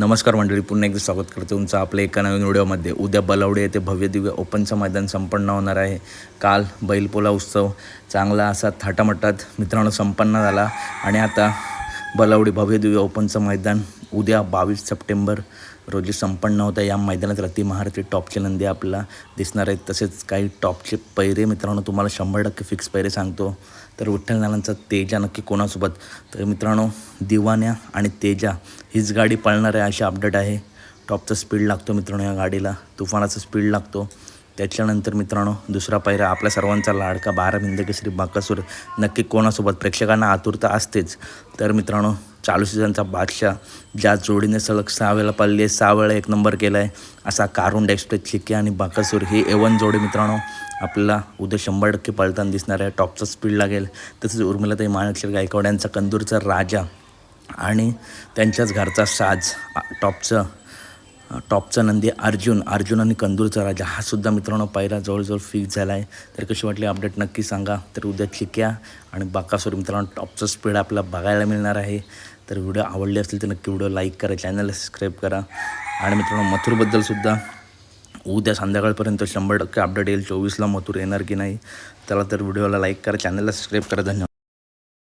नमस्कार मंडळी पुन्हा एकदा स्वागत करतो तुमचं आपल्या एका नवीन व्हिडिओमध्ये. उद्या बलवडे येथे भव्य दिव्य ओपनचं मैदान संपन्न होणार आहे. काल बैलपोला उत्सव चांगला असा थाटामाटात मित्रांनो संपन्न झाला. आणि आता बलावडी भव्य दिव्य ओपनचं मैदान उद्या बावीस सप्टेंबर रोजी संपन्न होतं या मैदानात रती महारथी टॉपचे नंदी आपल्याला दिसणार आहेत. तसेच काही टॉपचे पैरे मित्रांनो तुम्हाला शंभर टक्के फिक्स पैरे सांगतो. तर विठ्ठल नानांचा तेजा नक्की कोणासोबत? तर मित्रांनो दिवान्या आणि तेजा हीच गाडी पळणार आहे अशी अपडेट आहे. टॉपचा स्पीड लागतो मित्रांनो या गाडीला. तुफानाचा स्पीड लागतो. त्याच्यानंतर मित्रांनो दुसरा पायरा आपल्या सर्वांचा लाडका बारा बिंदकेसरी बाकासूर. नक्की कोणासोबत? प्रेक्षकांना आतुरता असतेच. तर मित्रांनो चालू सीझनचा बादशाह ज्या जोडीने सलग सहा वेळा पाळली आहे सहा वेळा एक नंबर केला आहे असा कारुंड एक्सप्रेस चिके आणि बाकासूर ही एवन जोडी मित्रांनो आपल्याला उद्या शंभर टक्के पळताना दिसणार आहे. टॉपचा स्पीड लागेल. तसेच उर्मिलाताई माणिकशेर गायकवाड यांचा कंदूरचा राजा आणि त्यांच्याच घरचा साज टॉपचं टॉपचा नंदी अर्जुन अर्जुन आणि कंदूरचा राजा हा सुद्धा मित्रांनो पहिला जवळजवळ फिक्स झाला आहे तर कशी वाटली अपडेट नक्की सांगा. तर उद्या चिक्या आणि बाकासोर मित्रांनो टॉपचं स्पीड आपल्याला बघायला मिळणार आहे. तर व्हिडिओ आवडले असतील तर नक्की व्हिडिओ लाईक करा चॅनलला सबस्क्राईब करा. आणि मित्रांनो मथुरबद्दल सुद्धा उद्या संध्याकाळपर्यंत शंभर टक्के अपडेट येईल. चोवीसला मथुर येणार की नाही त्याला तर व्हिडिओला लाईक करा चॅनलला सबस्क्राईब करा. धन्यवाद.